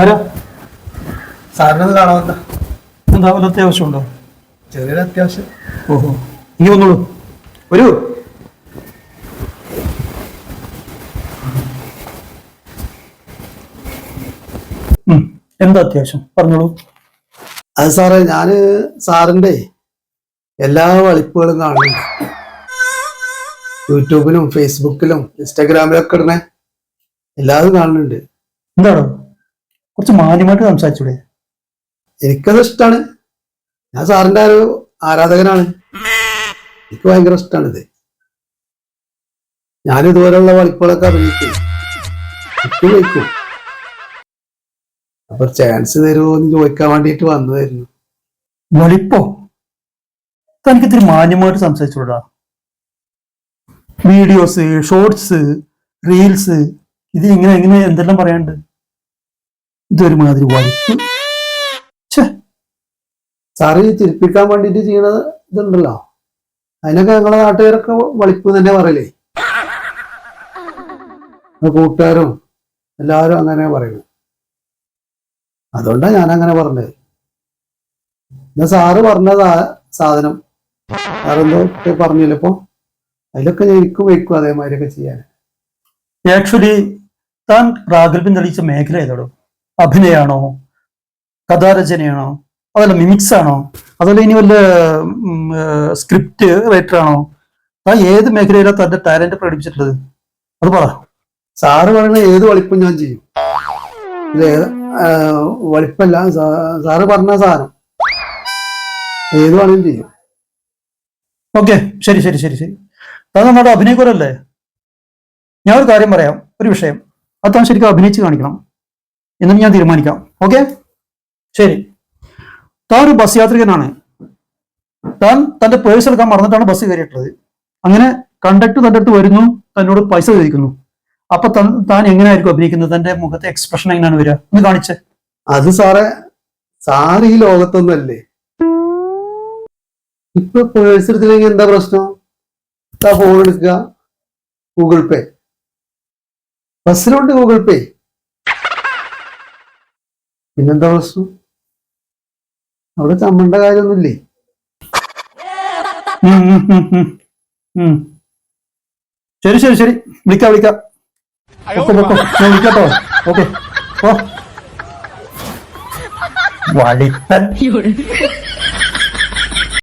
ആരാ? സാറിനത് കാണാമെന്ന എന്താ വല്ല അത്യാവശ്യമുണ്ടോ? ചെറിയൊരു അത്യാവശ്യം. ഓഹോ. ഇനി വന്നോളൂ. വരൂ. എന്താ അത്യാവശ്യം? പറഞ്ഞോളൂ. അത് സാറേ ഞാൻ സാറിന്റെ എല്ലാ വളിപ്പുകളും കാണുന്നു യൂട്യൂബിലും ഫേസ്ബുക്കിലും ഇൻസ്റ്റാഗ്രാമിലും ഒക്കെ ഇടണേ എല്ലാതും കാണുന്നുണ്ട്. എന്താണോ? കുറച്ച് മാന്യമായിട്ട് സംസാരിച്ചൂടെ? എനിക്കത് ഇഷ്ടമാണ് ഞാൻ സാറിന്റെ ഒരു ആരാധകനാണ്. എനിക്ക് ഭയങ്കര ഇഷ്ടമാണിത് ഞാൻ ഇതുപോലെയുള്ള വളിപ്പുകളൊക്കെ അഭിനയിക്കും. അപ്പൊ ചാൻസ് തരുമോ എന്ന് ചോദിക്കാൻ വേണ്ടിയിട്ട് വന്നതായിരുന്നു. വളിപ്പോ തനിക്ക് ഇത്തിരി മാന്യമായിട്ട് സംസാരിച്ചൂടാ വീഡിയോസ് ഷോർട്സ് റീൽസ് ഇത് ഇങ്ങനെ എങ്ങനെ എന്തെല്ലാം പറയാണ്ട് ഇതൊരു മാതിരി വളിപ്പ് ഛേ സാറ് ഈ ചിരിപ്പിക്കാൻ വേണ്ടിയിട്ട് ചെയ്യണ ഇതുണ്ടല്ലോ. അതിനൊക്കെ ഞങ്ങളെ നാട്ടുകാരൊക്കെ വളിപ്പ് തന്നെ പറയലേ. കൂട്ടുകാരും എല്ലാവരും അങ്ങനെ പറയുന്നു അതുകൊണ്ടാണ് ഞാൻ അങ്ങനെ പറഞ്ഞത് എന്നാ സാറ് പറഞ്ഞതാ സാധനം സാറെന്തോ പറഞ്ഞില്ലപ്പോ അതിലൊക്കെ ഞാൻ എനിക്കും വയ്ക്കും അതേമാതിരിയൊക്കെ ചെയ്യാൻ. ആക്ച്വലി താൻ പ്രാഗൽഭ്യം തെളിയിച്ച മേഖല ഏതോടോ? അഭിനയാണോ? കഥാരചനയാണോ? അതല്ല മിമിക്സ് ആണോ അതല്ല ഇനി വല്ല സ്ക്രിപ്റ്റ് റൈറ്റർ ആണോ? താൻ ഏത് മേഖലയിലാണ് തന്റെ ടാലന്റ് പ്രകടിപ്പിച്ചിട്ടുള്ളത്? അത് പറ. സാറ് പറയുന്ന ഏത് വളിപ്പും ഞാൻ ചെയ്യും? ആ, വളിപ്പല്ല സാറ് പറഞ്ഞ സാധനം ഏത് വേണമെങ്കിലും ചെയ്യും. ഓക്കെ ശരി ശരി ശരി ശരി. താൻ നമ്മുടെ അഭിനയിക്കുമല്ലേ ഞാൻ ഒരു കാര്യം പറയാം ഒരു വിഷയം. അത് താൻ ശരിക്കും അഭിനയിച്ച് കാണിക്കണം. എന്നിട്ട് ഞാൻ തീരുമാനിക്കാം. ഓക്കെ ശരി. താൻ ഒരു ബസ് യാത്രികനാണ്. താൻ തന്റെ പേഴ്സ് എടുക്കാൻ മറന്നിട്ടാണ് ബസ് കയറിയിട്ടുള്ളത്. അങ്ങനെ കണ്ടക്ടർ തന്റെ അടുത്ത് വരുന്നു തന്നോട് പൈസ ചോദിക്കുന്നു. അപ്പൊ തൻ- എങ്ങനെയായിരിക്കും അഭിനയിക്കുന്നത്? തന്റെ മുഖത്തെ എക്സ്പ്രഷൻ എങ്ങനെയാണ് വരിക? ഒന്ന് കാണിച്ചേ. അത് സാറേ സാറ് ഈ ലോകത്തൊന്നല്ലേ ഇപ്പൊ പേഴ്സ് എടുത്തില്ലെങ്കിൽ എന്താ പ്രശ്നം? ഫോൺ എടുക്കുക. ഗൂഗിൾ പേ ബസ്സിലുണ്ട് ഗൂഗിൾ പേ പിന്നെന്താ പ്രശ്നം അവിടെ ചമ്മണ്ട കാര്യമൊന്നുമില്ലേ? ഉം. ശരി ശരി ശരി. വിളിക്കാം വിളിക്കാം. ഓക്കെ പൊക്കോ. ഞാൻ വിളിക്കാട്ടോ. ഓക്കെ. ഓ. വളിപ്പൻ